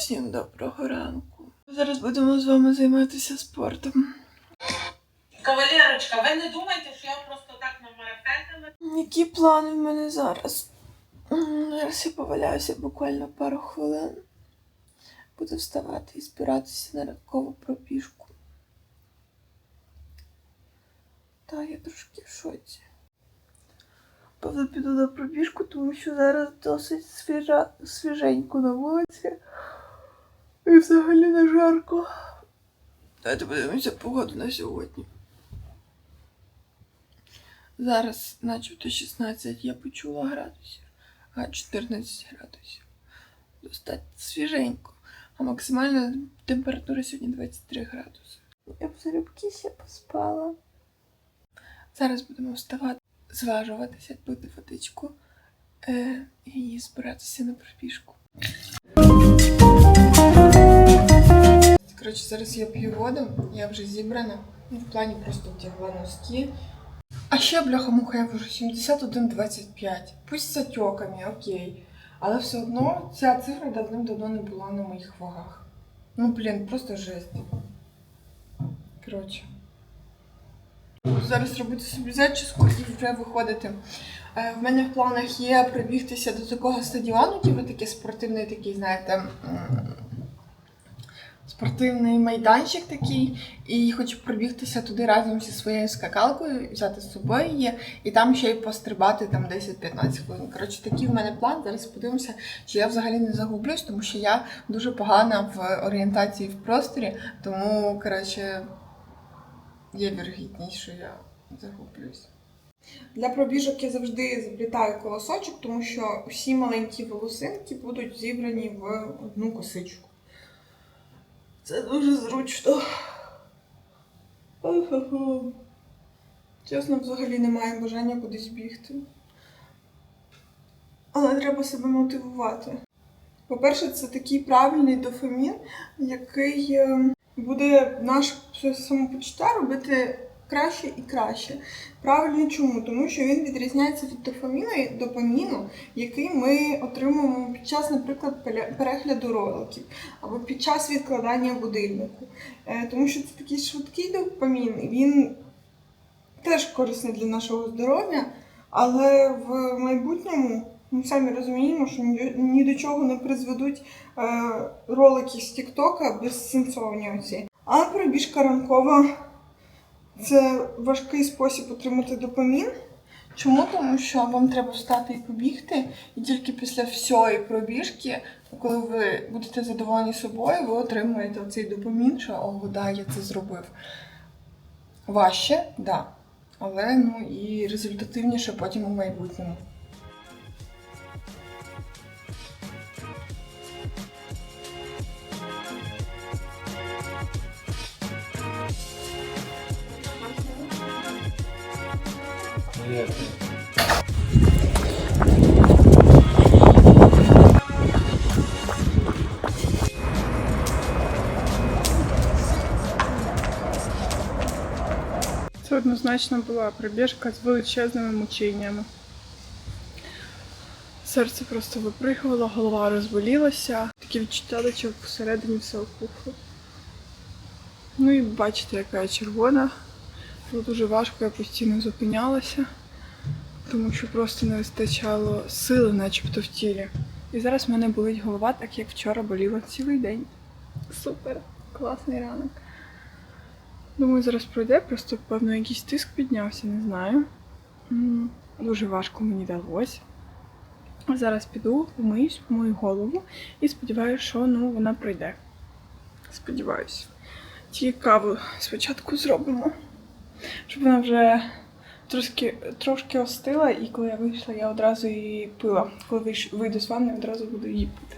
Всім доброго ранку. Зараз будемо з вами займатися спортом. Кавалерочка, ви не думайте, що я просто так намаракетила. Які плани в мене зараз? Зараз я поваляюся буквально пару хвилин. Буду вставати і збиратися на ранкову пробіжку. Та я трошки в шоці. Певно, піду на пробіжку, тому що зараз досить свіжа, свіженько на вулиці. І взагалі не жарко. Давайте подивимося погоду на сьогодні. Зараз, начебто, 16 я почула градусів, а 14 градусів. Достатньо свіженько. А максимальна температура сьогодні 23 градуси. Я б залюбки ще поспала. Зараз будемо вставати, зважуватися, пити водичку е, і збиратися на пробіжку. Коротше, зараз я п'ю воду, я вже зібрана. Ну, в плані просто вдягла носки. А ще, бляха-муха, я вже 71,25. Пусть з затьоками, окей. Але все одно ця цифра давним-давно не була на моїх вагах. Ну, блін, просто жесть. Коротше. Зараз робити собі зачіску і вже виходити. Е, В мене в планах є прибігтися до такого стадіону, типу такий спортивний, такий, знаєте, спортивний майданчик такий. І хочу пробігтися туди разом зі своєю скакалкою, взяти з собою її, і там ще й пострибати там 10-15 хвилин. Коротше, такий в мене план. Зараз подивимося, чи я взагалі не загублюсь, тому що я дуже погана в орієнтації в просторі, тому, коротше, є вірогідність, що я загублюсь. Для пробіжок я завжди заплітаю колосочок, тому що всі маленькі волосинки будуть зібрані в одну косичку. Це дуже зручно. Чесно, взагалі немає бажання кудись бігти. Але треба себе мотивувати. По-перше, це такий правильний дофамін, який е, буде наше самопочуття робити краще і краще. Правильно чому? Тому що він відрізняється від дофаміну і допаміну, який ми отримуємо під час, наприклад, перегляду роликів або під час відкладання будильнику. Е, Тому що це такий швидкий допамін, він теж корисний для нашого здоров'я, але в майбутньому ми самі розуміємо, що ні, до чого не призведуть е, ролики з Тіктока безсенсовні оці. А пробіжка ранкова це важкий спосіб отримати допамін. Чому? Тому що вам треба встати і побігти, і тільки після всієї пробіжки, коли ви будете задоволені собою, ви отримуєте цей допомін, що ого, да, я це зробив. Важче, да. Але ну і результативніше потім у майбутньому. Це однозначно була пробіжка з величезними мученнями. Серце просто випригувало, голова розболілася. Таке відчуття, наче всередині все опухло. Ну і бачите, яка я червона. Було дуже важко, я постійно зупинялася, тому що просто не вистачало сили, начебто в тілі. І зараз в мене болить голова, так як вчора боліла цілий день. Супер, класний ранок. Думаю, зараз пройде, просто певно якийсь тиск піднявся, не знаю. Дуже важко мені далось. Зараз піду, помиюсь, помию голову і сподіваюся, що ну, вона пройде. Сподіваюся. Тільки каву спочатку зробимо, щоб вона вже трошки трошки остила, і коли я вийшла, я одразу її пила. Коли вийду з ванни, одразу буду її пити.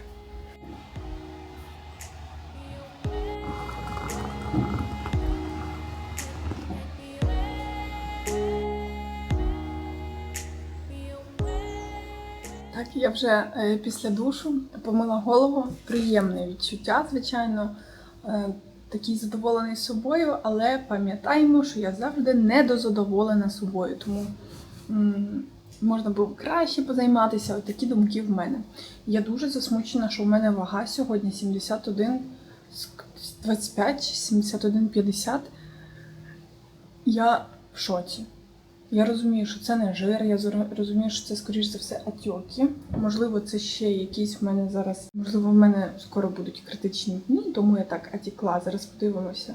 Так, я вже е, після душу помила голову. Приємне відчуття, звичайно. Е, Такий задоволений собою, але пам'ятаємо, що я завжди недозадоволена собою. Тому можна було краще позайматися. Ось такі думки в мене. Я дуже засмучена, що в мене вага сьогодні 71 з 25, 71, 50. Я в шоці. Я розумію, що це не жир, я розумію, що це, скоріш за все, атьоки. Можливо, це ще якісь в мене зараз. Можливо, в мене скоро будуть критичні дні, тому я так атікла. Зараз подивимося.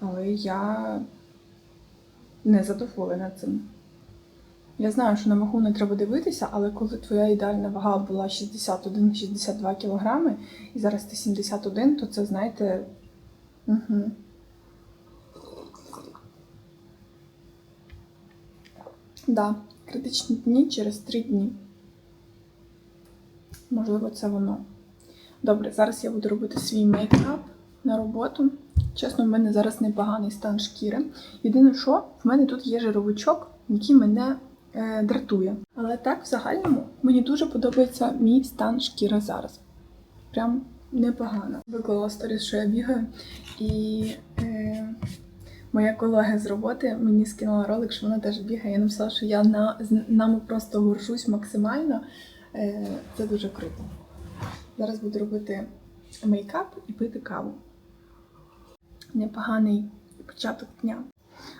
Але я не задоволена цим. Я знаю, що на вагу не треба дивитися, але коли твоя ідеальна вага була 61-62 кілограми, і зараз ти 71, то це, знаєте. Угу. Да, критичні дні через три дні. Можливо, це воно. Добре, зараз я буду робити свій мейкап на роботу. Чесно, в мене зараз непоганий стан шкіри. Єдине, що в мене тут є жировичок, який мене е, дратує. Але так, в загальному, мені дуже подобається мій стан шкіри зараз. Прям непогано. Виклала сторіс, що я бігаю, і е, моя колега з роботи мені скинула ролик, що вона теж бігає. Я написала, що я на, нами просто горжусь максимально. Е, це дуже круто. Зараз буду робити мейкап і пити каву. Непоганий початок дня.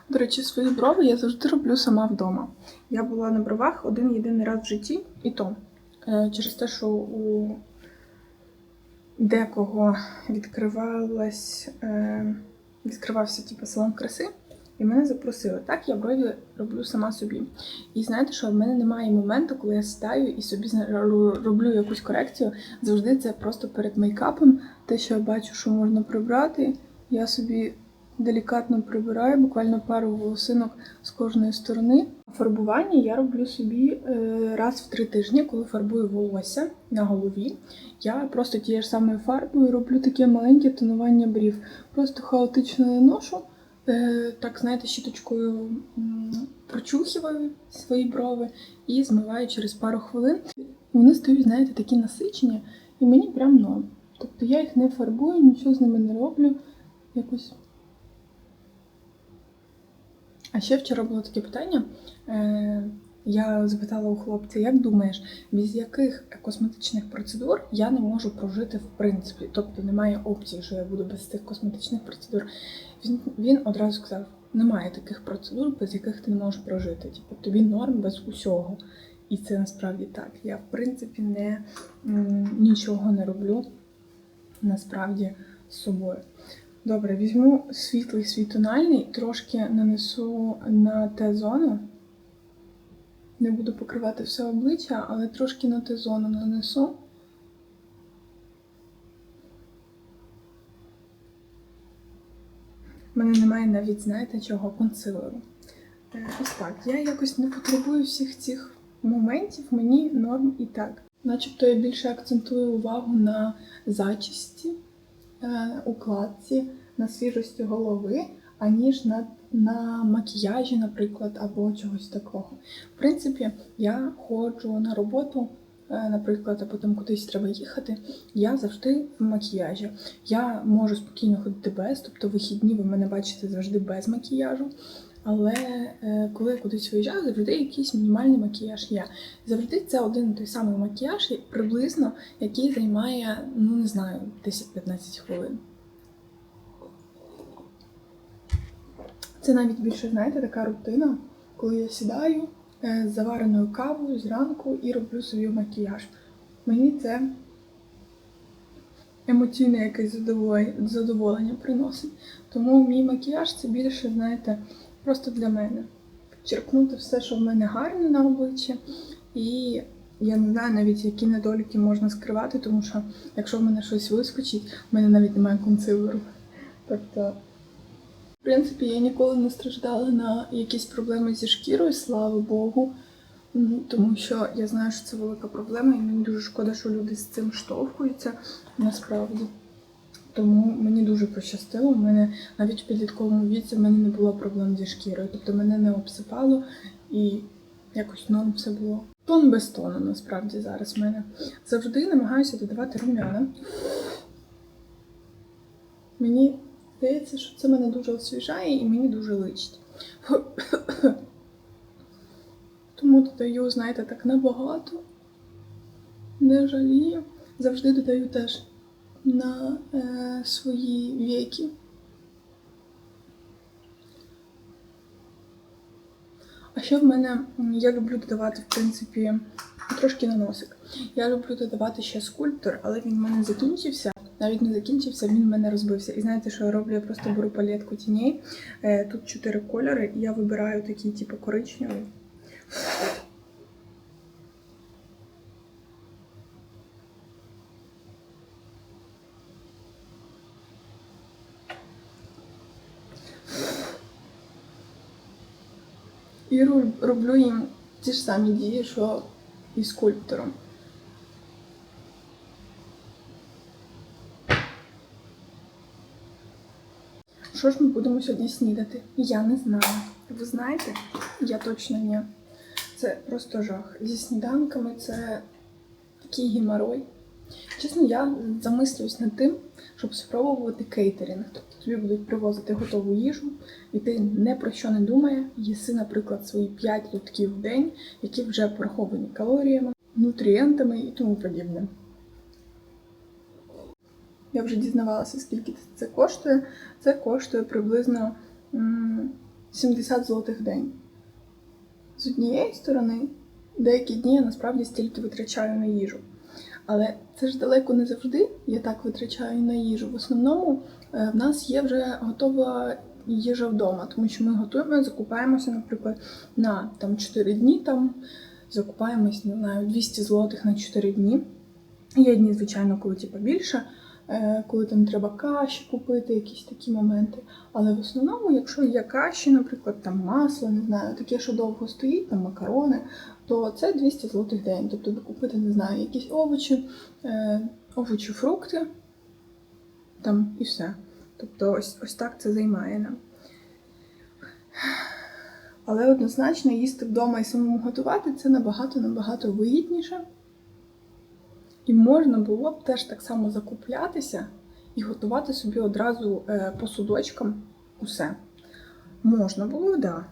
До речі, свої брови я завжди роблю сама вдома. Я була на бровах один єдиний раз в житті, і то е, через те, що у декого відкривалась, е, відкривався типу, салон краси, і мене запросили. Так, я брові роблю сама собі. І знаєте, що в мене немає моменту, коли я стаю і собі роблю якусь корекцію. Завжди це просто перед мейкапом. Те, що я бачу, що можна прибрати, я собі делікатно прибираю, буквально пару волосинок з кожної сторони. Фарбування я роблю собі е, раз в три тижні, коли фарбую волосся на голові. Я просто тією ж самою фарбою роблю таке маленьке тонування брів. Просто хаотично наношу. Е, так, знаєте, щіточкою прочухиваю свої брови і змиваю через пару хвилин. Вони стають, знаєте, такі насичені, і мені прям норм. Тобто я їх не фарбую, нічого з ними не роблю. Якось. А ще вчора було таке питання. Е, я запитала у хлопця, як думаєш, без яких косметичних процедур я не можу прожити в принципі? Тобто немає опції, що я буду без цих косметичних процедур. Він, він одразу сказав: немає таких процедур, без яких ти не можеш прожити. Типу, тобі норм без усього. І це насправді так. Я в принципі не нічого не роблю насправді з собою. Добре, візьму світлий свій тональний, трошки нанесу на Т-зону. Не буду покривати все обличчя, але трошки на Т-зону нанесу. У мене немає навіть, знаєте, чого консилеру. Е, Ось так. Я якось не потребую всіх цих моментів, мені норм і так. Начебто я більше акцентую увагу на зачісті, е, укладці, на свіжості голови, аніж на, на макіяжі, наприклад, або чогось такого. В принципі, я ходжу на роботу, е, наприклад, а потім кудись треба їхати. Я завжди в макіяжі. Я можу спокійно ходити без, тобто вихідні ви мене бачите завжди без макіяжу. Але е, коли я кудись виїжджаю, завжди якийсь мінімальний макіяж є. Завжди це один той самий макіяж, приблизно, який займає, ну не знаю, 10-15 хвилин. Це навіть більше, знаєте, така рутина, коли я сідаю е, з завареною кавою зранку і роблю собі макіяж. Мені це емоційне якесь задоволення приносить. Тому мій макіяж це більше, знаєте, просто для мене. Черкнути все, що в мене гарне на обличчі, і я не знаю навіть, які недоліки можна скривати, тому що якщо в мене щось вискочить, в мене навіть немає консилеру. Тобто, в принципі, я ніколи не страждала на якісь проблеми зі шкірою, слава Богу. Тому що я знаю, що це велика проблема, і мені дуже шкода, що люди з цим штовхуються насправді. Тому мені дуже пощастило. У мене навіть в підлітковому віці в мене не було проблем зі шкірою. Тобто мене не обсипало і якось норм все було. Тон без тону, насправді, зараз в мене. Завжди намагаюся додавати рум'яна. Мені здається, що це мене дуже освіжає і мені дуже личить. Тому додаю, знаєте, так набагато. Не жалію. Завжди додаю теж на е, свої віки. А ще в мене я люблю додавати, в принципі, трошки на носик. Я люблю додавати ще скульптор, але він в мене закінчився. Навіть не закінчився, він в мене розбився. І знаєте, що я роблю? Я просто беру палетку тіней. Е, Тут чотири кольори, і я вибираю такі, типу, коричневий. І роблю їм ті ж самі дії, що і скульптором. Що ж ми будемо сьогодні снідати? Я не знаю. Ви знаєте? Я точно ні. Це просто жах. Зі сніданками це такий геморой. Чесно, я замислююсь над тим, щоб спробувати кейтерінг. Тобі будуть привозити готову їжу, і ти не про що не думає, їси, наприклад, свої 5 лутків в день, які вже пораховані калоріями, нутрієнтами і тому подібне. Я вже дізнавалася, скільки це коштує. Це коштує приблизно 70 злотих в день. З однієї сторони, деякі дні я насправді стільки витрачаю на їжу. Але це ж далеко не завжди я так витрачаю на їжу. В основному в нас є вже готова їжа вдома, тому що ми готуємо, закупаємося, наприклад, на там 4 дні, там закупаємось, не знаю, 200 злотих на 4 дні. Є дні, звичайно, коли типу, більше, е, коли там треба каші купити, якісь такі моменти. Але в основному, якщо є каші, наприклад, там масло, не знаю, таке, що довго стоїть, там макарони, то це 200 злотих день. Тобто докупити, не знаю, якісь овочі, е, овочі, фрукти там і все. Тобто ось, ось так це займає нам. Але однозначно їсти вдома і самому готувати це набагато-набагато вигідніше. І можна було б теж так само закуплятися і готувати собі одразу е, по судочкам усе. Можна було, так. Да.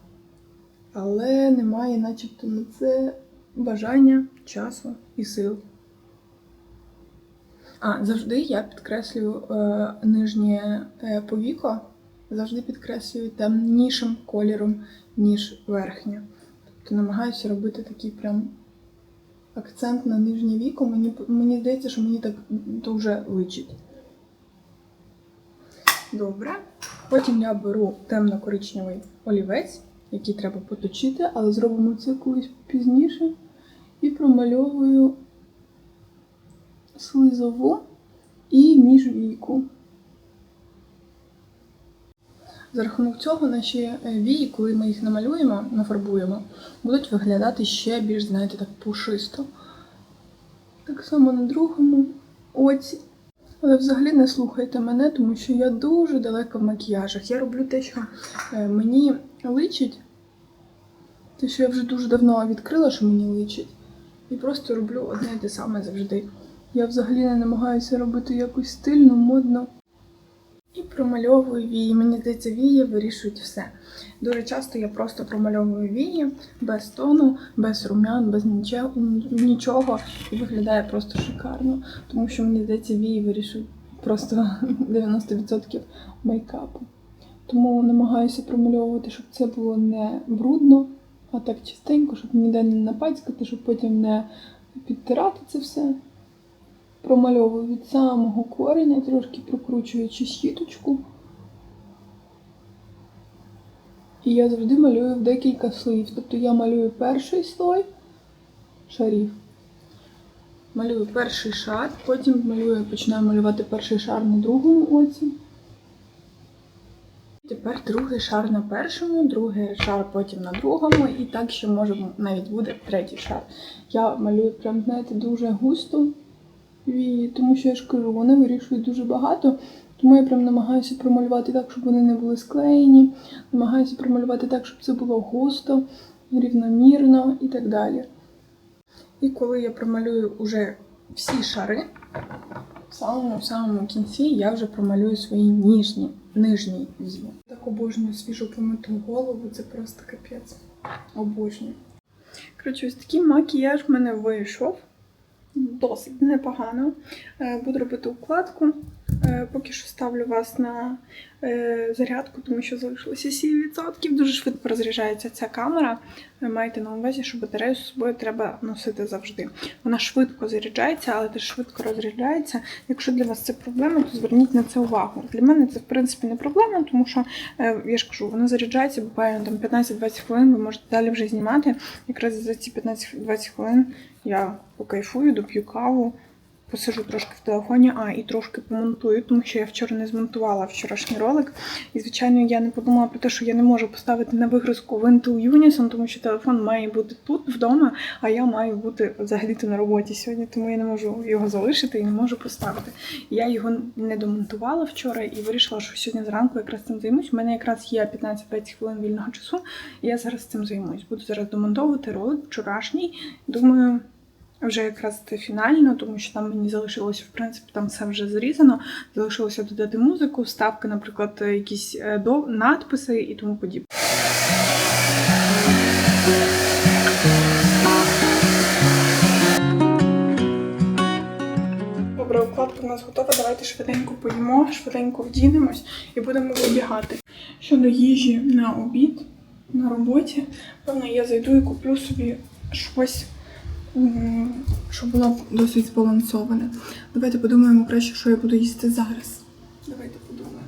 Але немає, начебто, на це бажання, часу і сил. А, завжди я підкреслюю е, нижнє е, повіко, завжди підкреслюю темнішим кольором, ніж верхнє. Тобто намагаюся робити такий прям акцент на нижнє віко. Мені, мені здається, що мені так дуже личить. Добре. Потім я беру темно-коричневий олівець, який треба поточити, але зробимо це колись пізніше. І промальовую слизову і міжвійку. За рахунок цього наші е, вії, коли ми їх намалюємо, нафарбуємо, будуть виглядати ще більш, знаєте, так пушисто. Так само на другому оці. Але взагалі не слухайте мене, тому що я дуже далека в макіяжах. Я роблю те, що е, мені личить, те, що я вже дуже давно відкрила, що мені личить. І просто роблю одне і те саме завжди. Я взагалі не намагаюся робити якось стильно, модно. І промальовую вії. Мені здається, вії вирішують все. Дуже часто я просто промальовую вії без тону, без румян, без нічого, і виглядає просто шикарно. Тому що мені здається, вії вирішують просто 90% мейкапу. Тому намагаюся промальовувати, щоб це було не брудно, а так чистенько, щоб ніде не напацькати, щоб потім не підтирати це все. Промальовую від самого кореня, трошки прокручуючи щіточку. І я завжди малюю в декілька слоїв. Тобто я малюю перший слой шарів. Малюю перший шар, потім малюю, починаю малювати перший шар на другому оці. Тепер другий шар на першому, другий шар потім на другому, і так ще може навіть буде третій шар. Я малюю прям, знаєте, дуже густо вії, тому що я ж кажу, вони вирішують дуже багато. Тому я прям намагаюся промалювати так, щоб вони не були склеєні. Намагаюся промалювати так, щоб це було густо. рівномірно і так далі. І коли я промалюю уже всі шари, в самому самому кінці я вже промалюю свої ніжні, нижні вії. Так обожнюю свіжу помиту голову, це просто капець. Обожнюю. Коротше, ось такий макіяж в мене вийшов. Досить непогано. Е, Буду робити укладку. Е, Поки що ставлю вас на е, зарядку, тому що залишилося 7%. Дуже швидко розряджається ця камера. Маєте на увазі, що батарею з собою треба носити завжди. Вона швидко заряджається, але теж швидко розряджається. Якщо для вас це проблема, то зверніть на це увагу. Для мене це в принципі не проблема, тому що е, я ж кажу, вона заряджається буквально там 15-20 хвилин. Ви можете далі вже знімати. Якраз за ці 15-20 хвилин я покайфую, доп'ю каву. Посижу трошки в телефоні, а і трошки помонтую, тому що я вчора не змонтувала вчорашній ролик. І, звичайно, я не подумала про те, що я не можу поставити на вигрузку Intel Unison, тому що телефон має бути тут вдома, а я маю бути взагалі-то на роботі сьогодні, тому я не можу його залишити і не можу поставити. Я його не домонтувала вчора і вирішила, що сьогодні зранку якраз цим займусь. У мене якраз є 15-20 хвилин вільного часу, і я зараз цим займусь. Буду зараз домонтовувати ролик вчорашній. Думаю. Вже якраз це фінально, тому що там мені залишилося, в принципі, там все вже зрізано. Залишилося додати музику, вставки, наприклад, якісь е, надписи і тому подібне. Добре, укладка у нас готова. Давайте швиденько поїмо, швиденько вдінемось і будемо вибігати. Щодо їжі на обід на роботі, певно, я зайду і куплю собі щось щоб було досить збалансоване. Давайте подумаємо краще, що я буду їсти зараз. Давайте подумаємо.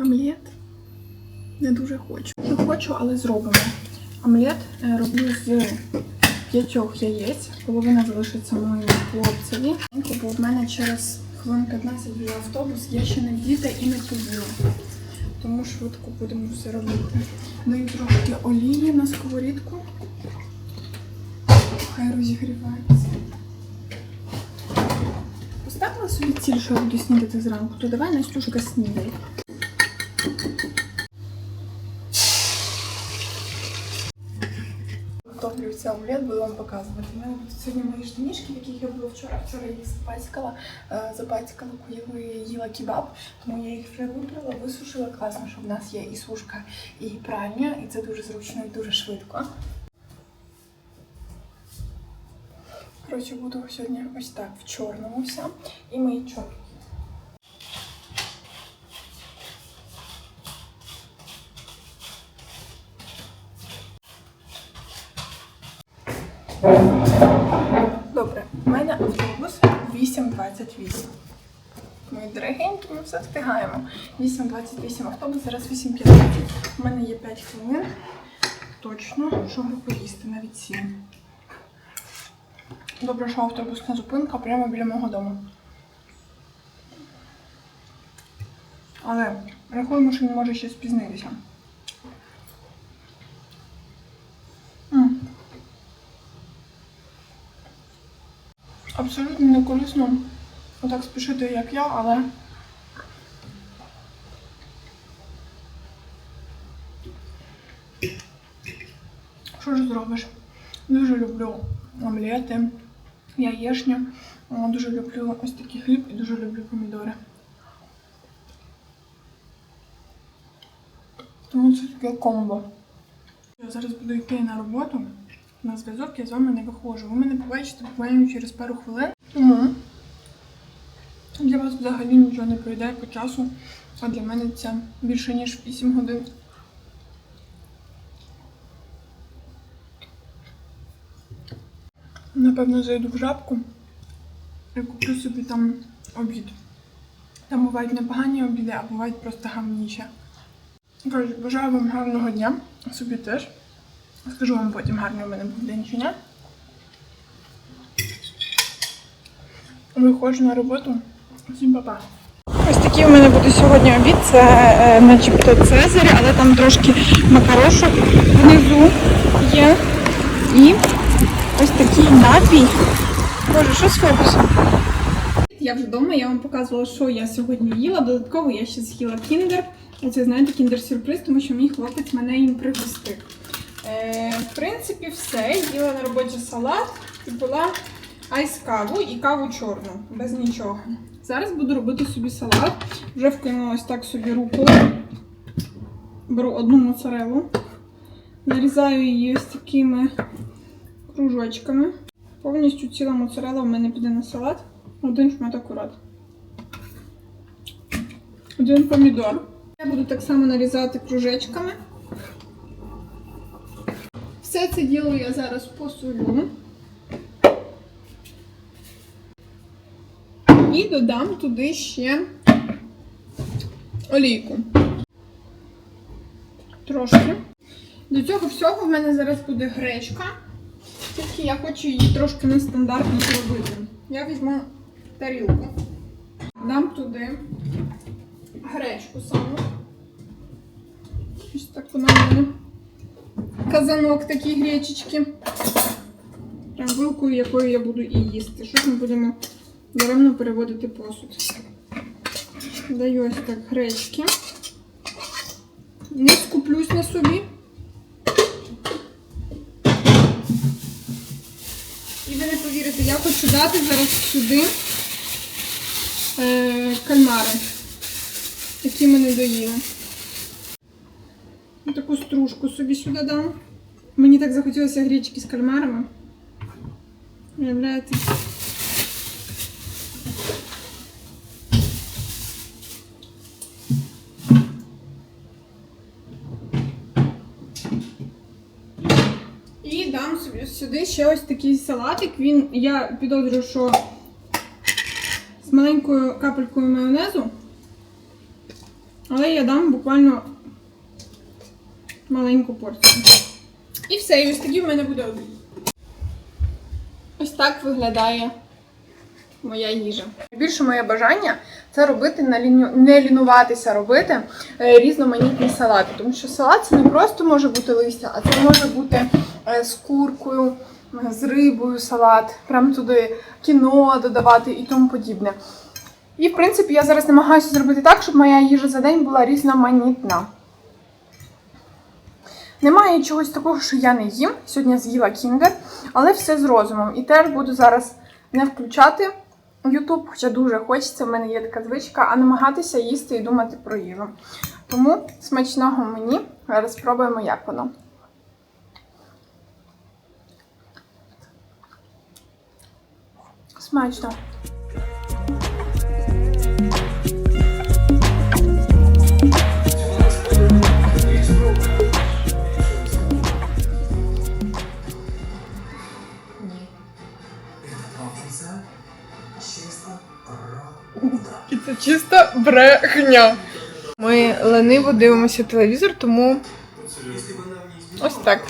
Омлет. Не дуже хочу. Не хочу, але зробимо. Омлет е, роблю з п'ятьох яєць. Половина залишиться моєму хлопцеві. Бо в мене через хвилин 15 вже автобус, я ще не вдіта і не поїла тому швидко будемо все робити. Даю трошки олії на сковорідку. Хай розігрівається. Поставила собі ціль, що я буду снідати зранку, то давай Настюшка снідай. Готовлю цей омлет, буду вам показувати. У мене будуть сьогодні мої штанішки, в яких я була вчора. Вчора їх запацькала, е, запацькала, коли їла кебаб, тому я їх вже вибрала, висушила. Класно, що в нас є і сушка, і пральня, і це дуже зручно і дуже швидко. Коротше, буду сьогодні ось так в чорному вся і мої чорні. Добре, у мене автобус 8.28. Мої дорогенькі, ми все встигаємо. 8.28 автобус, зараз 8.15. У мене є 5 хвилин. Точно, щоб поїсти, навіть 7. Добре, що автобусна зупинка прямо біля мого дому. Але рахуємо, що не може ще спізнитися. Абсолютно не корисно отак спішити, як я, але. Що ж зробиш? Дуже люблю омлети, яєшню. Дуже люблю ось такий хліб і дуже люблю помідори. Тому це таке комбо. Я зараз буду йти на роботу. На зв'язок я з вами не виходжу. Ви мене побачите буквально через пару хвилин. Тому для вас взагалі нічого не пройде по часу, а для мене це більше ніж 8 годин. Напевно, зайду в жабку і куплю собі там обід. Там бувають непогані обіди, а бувають просто гамніші. Коротше, бажаю вам гарного дня, собі теж. Скажу вам потім гарний у мене був день чи ні. Виходжу на роботу. Всім па-па. Ось такий у мене буде сьогодні обід. Це е, начебто Цезарь, але там трошки макарошок внизу є. І ось такий напій. Боже, що з фокусом? я вже вдома, я вам показувала, що я сьогодні їла. Додатково я ще з'їла кіндер. Оце, знаєте, кіндер-сюрприз, тому що мій хлопець мене їм пригостив. Е, в принципі, все. Їла на роботі салат і пила айс каву і каву чорну, без нічого. Зараз буду робити собі салат. Вже вкинула ось так собі руколу. Беру одну моцарелу, нарізаю її ось такими кружочками. Повністю ціла моцарела в мене піде на салат. Один шмат акурат. Один помідор. Я буду так само нарізати кружечками. Все це діло я зараз посолю. І додам туди ще олійку. Трошки. До цього всього в мене зараз буде гречка. Тільки я хочу її трошки нестандартно зробити. Я візьму тарілку, дам туди гречку саму. Ось так вона мене. Казанок такий гречечки. Прям вилкою, якою я буду і їсти. Що ж ми будемо даремно переводити посуд. Даю ось так гречки. Не скуплюсь на собі. І ви не повірите, я хочу дати зараз сюди е, кальмари, які ми не доїли. Таку стружку собі сюди дам. Мені так захотілося гречки з кальмарами. Уявляєте? І дам собі сюди ще ось такий салатик. Він, я підозрюю, що з маленькою капелькою майонезу. Але я дам буквально маленьку порцію. І все, і ось такий в мене буде обід. Ось так виглядає моя їжа. Більше моє бажання це робити не лінуватися робити е, різноманітні салати. Тому що салат це не просто може бути листя, а це може бути е, з куркою, з рибою салат, прям туди кіно додавати і тому подібне. І, в принципі, я зараз намагаюся зробити так, щоб моя їжа за день була різноманітна. Немає чогось такого, що я не їм. Сьогодні я з'їла кіндер, але все з розумом. І теж буду зараз не включати YouTube, хоча дуже хочеться, в мене є така звичка, а намагатися їсти і думати про їжу. Тому смачного мені. Зараз спробуємо, як воно. Смачно. Це чиста брехня. Ми лениво дивимося телевізор, тому ось так.